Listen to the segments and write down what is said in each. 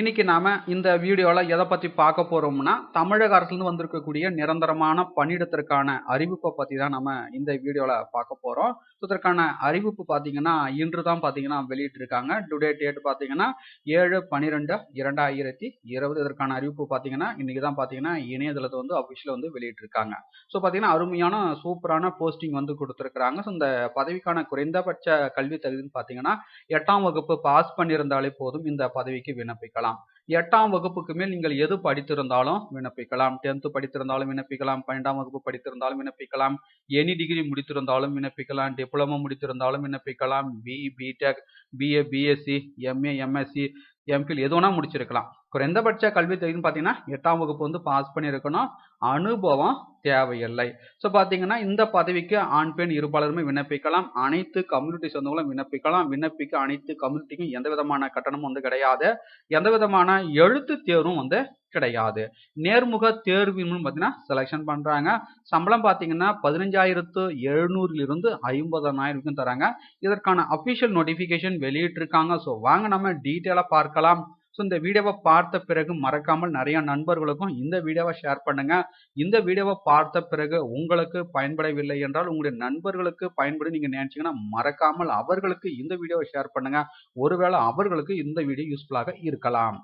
இன்றைக்கி நாம் இந்த வீடியோவில் எதை பற்றி பார்க்க போகிறோம்னா தமிழக அரசுலேருந்து வந்திருக்கக்கூடிய நிரந்தரமான பணியிடத்திற்கான அறிவிப்பை பற்றி தான் நம்ம இந்த வீடியோவில் பார்க்க போகிறோம் ஸோ இதற்கான அறிவிப்பு பார்த்தீங்கன்னா இன்று தான் பார்த்தீங்கன்னா வெளியிட்டிருக்காங்க. டுடே டேட் பார்த்தீங்கன்னா ஏழு பன்னிரெண்டு இரண்டாயிரத்தி இருபது. இதற்கான அறிவிப்பு பார்த்தீங்கன்னா இன்றைக்கி தான் பார்த்தீங்கன்னா இணையதளத்தை வந்து அஃபிஷியல் வந்து வெளியிட்டிருக்காங்க. ஸோ பார்த்தீங்கன்னா அருமையான சூப்பரான போஸ்டிங் வந்து கொடுத்துருக்குறாங்க. ஸோ இந்த பதவிக்கான குறைந்தபட்ச கல்வி தகுதின்னு பார்த்தீங்கன்னா எட்டாம் வகுப்பு பாஸ் பண்ணியிருந்தாலே போதும் இந்த பதவிக்கு விண்ணப்பிக்கலாம். எட்டாம் வகுப்புக்கு மேல் நீங்கள் எது படித்திருந்தாலும் விண்ணப்பிக்கலாம். டென்த்து படித்திருந்தாலும் விண்ணப்பிக்கலாம். பன்னெண்டாம் வகுப்பு படித்திருந்தாலும் விண்ணப்பிக்கலாம். எனி டிகிரி முடித்திருந்தாலும் விண்ணப்பிக்கலாம். டிப்ளமோ முடித்திருந்தாலும் விண்ணப்பிக்கலாம். B BTech BA BSc MA MSc MPhil எது வேணா முடிச்சிருக்கலாம். குறைந்தபட்ச கல்வி தகுதின்னு பார்த்தீங்கன்னா எட்டாம் வகுப்பு வந்து பாஸ் பண்ணியிருக்கணும். அனுபவம் தேவையில்லை. ஸோ பார்த்தீங்கன்னா இந்த பதவிக்கு ஆண் பெண் இருபாலருமே விண்ணப்பிக்கலாம். அனைத்து கம்யூனிட்டி சொந்தங்களும் விண்ணப்பிக்கலாம். விண்ணப்பிக்க அனைத்து கம்யூனிட்டிக்கும் எந்த விதமான கட்டணமும் வந்து கிடையாது. எந்த விதமான எழுத்து தேர்வும் வந்து கிடையாது. நேர்முக தேர்வின்னு பார்த்தீங்கன்னா செலெக்ஷன் பண்ணுறாங்க சம்பளம் பார்த்தீங்கன்னா பதினஞ்சாயிரத்து எழுநூறிலிருந்து ஐம்பதனாயிரம் தராங்க. இதற்கான அஃபிஷியல் நோட்டிஃபிகேஷன் வெளியிட்டிருக்காங்க. ஸோ வாங்க நம்ம டீட்டெயிலாக பார்க்கலாம். ஸோ இந்த வீடியோவை பார்த்த பிறகு மறக்காமல் நிறைய நண்பர்களுக்கும் இந்த வீடியோவை ஷேர் பண்ணுங்க. இந்த வீடியோவை பார்த்த பிறகு உங்களுக்கு பயன்படவில்லை என்றால் உங்களுடைய நண்பர்களுக்கு பயன்படும் நீங்க நினைச்சீங்கன்னா மறக்காமல் அவர்களுக்கு இந்த வீடியோவை ஷேர் பண்ணுங்க. ஒருவேளை அவர்களுக்கு இந்த வீடியோ யூஸ்ஃபுல்லாக இருக்கலாம்.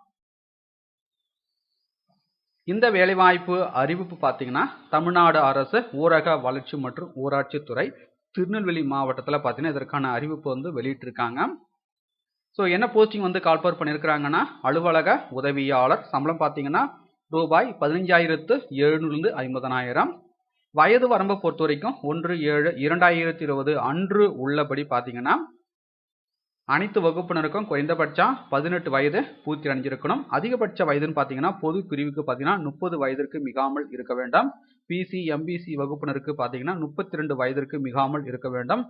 இந்த வேலைவாய்ப்பு அறிவிப்பு பார்த்தீங்கன்னா தமிழ்நாடு அரசு ஊரக வளர்ச்சி மற்றும் ஊராட்சித்துறை திருநெல்வேலி மாவட்டத்தில் பார்த்தீங்கன்னா இதற்கான அறிவிப்பு வந்து வெளியிட்டிருக்காங்க. ஸோ என்ன போஸ்டிங் வந்து கால்பர் பண்ணியிருக்கிறாங்கன்னா அலுவலக உதவியாளர் சம்பளம் பார்த்தீங்கன்னா ரூபாய் பதினஞ்சாயிரத்து எழுநூறுலேருந்து ஐம்பதனாயிரம். வயது வரம்பை பொறுத்த வரைக்கும் ஒன்று ஏழு இரண்டாயிரத்தி இருபது அன்று உள்ளபடி பார்த்தீங்கன்னா அனைத்து வகுப்பினருக்கும் குறைந்தபட்சம் பதினெட்டு வயது பூர்த்தி அடைஞ்சிருக்கணும் அதிகபட்ச வயதுன்னு பார்த்தீங்கன்னா பொது பிரிவுக்கு பார்த்தீங்கன்னா முப்பது வயதிற்கு மிகாமல் இருக்க வேண்டாம். பிசி எம்பிசி வகுப்பினருக்கு பார்த்தீங்கன்னா முப்பத்தி ரெண்டு வயதிற்கு மிகாமல் இருக்க வேண்டும்.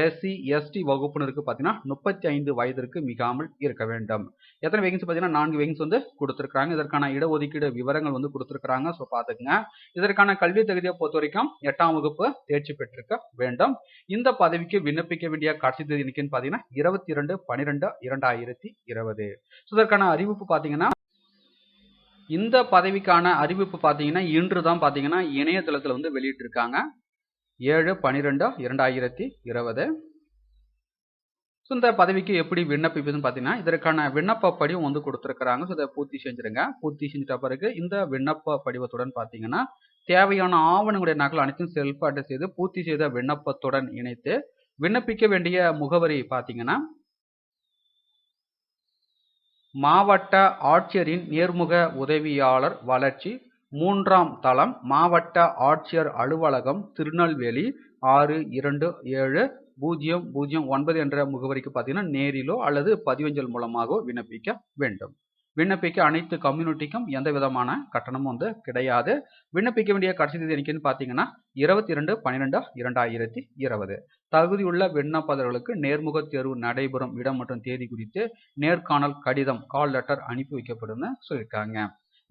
எஸ்சி எஸ்டி வகுப்பினருக்கு பார்த்தீங்கன்னா முப்பத்தி ஐந்து வயதிற்கு மிகாமல் இருக்க வேண்டும். எத்தனை வேகன்ஸ் பார்த்தீங்கன்னா நான்கு வேகன்ஸ் வந்து கொடுத்துருக்காங்க இதற்கான இடஒதுக்கீடு விவரங்கள் வந்து கொடுத்துருக்காங்க ஸோ பார்த்துக்குங்க. இதற்கான கல்வி தகுதியை பொறுத்த வரைக்கும் எட்டாம் வகுப்பு தேர்ச்சி பெற்றிருக்க வேண்டும். இந்த பதவிக்கு விண்ணப்பிக்க வேண்டிய கடைசி தேதி இன்னைக்குன்னு பார்த்தீங்கன்னா இருபத்தி இரண்டு பன்னிரெண்டு இரண்டாயிரத்தி இருபது. ஸோ இதற்கான அறிவிப்பு பார்த்தீங்கன்னா இந்த பதவிக்கான அறிவிப்பு பார்த்தீங்கன்னா இன்று தான் பார்த்தீங்கன்னா இணையதளத்தில் வந்து வெளியிட்டிருக்காங்க. ஏழு பன்னிரெண்டு இரண்டாயிரத்தி இருபது. ஸோ இந்த பதவிக்கு எப்படி விண்ணப்பிப்பதுன்னு பார்த்தீங்கன்னா இதற்கான விண்ணப்ப படிவம் வந்து கொடுத்துருக்குறாங்க. ஸோ இதை பூர்த்தி செஞ்சுருங்க. பூர்த்தி செஞ்சுட்ட பிறகு இந்த விண்ணப்ப படிவத்துடன் பார்த்தீங்கன்னா தேவையான ஆவணங்களுடைய நகல் அனைத்தும் செல்ஃப் அட்டை செய்து பூர்த்தி செய்த விண்ணப்பத்துடன் இணைத்து விண்ணப்பிக்க வேண்டிய முகவரி பார்த்தீங்கன்னா மாவட்ட ஆட்சியரின் நேர்முக உதவியாளர் வளர்ச்சி மூன்றாம் தளம் மாவட்ட ஆட்சியர் அலுவலகம் திருநெல்வேலி ஆறு இரண்டு ஏழு பூஜ்ஜியம் பூஜ்ஜியம் ஒன்பது என்ற முகவரிக்கு பார்த்தீங்கன்னா நேரிலோ அல்லது பதிவஞ்சல் மூலமாகவோ விண்ணப்பிக்க வேண்டும். விண்ணப்பிக்க அனைத்து கம்யூனிட்டிக்கும் எந்த விதமான கட்டணமும் வந்து கிடையாது. விண்ணப்பிக்க வேண்டிய கடைசி தேதி என்னைக்குன்னு பார்த்தீங்கன்னா இருபத்தி இரண்டு பன்னிரெண்டு இரண்டாயிரத்தி இருபது. தகுதியுள்ள விண்ணப்பதாரர்களுக்கு நேர்முக தேர்வு நடைபெறும் இடம் மற்றும் தேதி குறித்து நேர்காணல் கடிதம் கால் லெட்டர் அனுப்பி வைக்கப்படும்னு சொல்லியிருக்காங்க.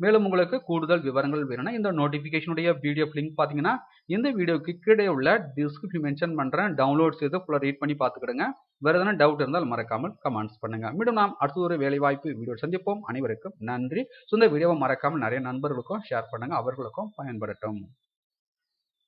மேலும் உங்களுக்கு கூடுதல் விவரங்கள் வேணும்னா இந்த நோட்டிஃபிகேஷனுடைய வீடியோ லிங்க் பார்த்தீங்கன்னா இந்த வீடியோக்கு கீழே உள்ள டிஸ்கிரிப்ஷன் மென்ஷன் பண்ணுறேன் டவுன்லோட் செய்து ஃபுல்லாக ரீட் பண்ணி பார்த்துக்கிடுங்க வேறு எதனா டவுட் இருந்தால் மறக்காமல் கமெண்ட்ஸ் பண்ணுங்க. மீண்டும் நாம் அடுத்த ஒரு வேலைவாய்ப்பு வீடியோ சந்திப்போம். அனைவருக்கும் நன்றி. ஸோ இந்த வீடியோவை மறக்காமல் நிறைய நண்பர்களுக்கும் ஷேர் பண்ணுங்கள் அவர்களுக்கும் பயன்படட்டும்.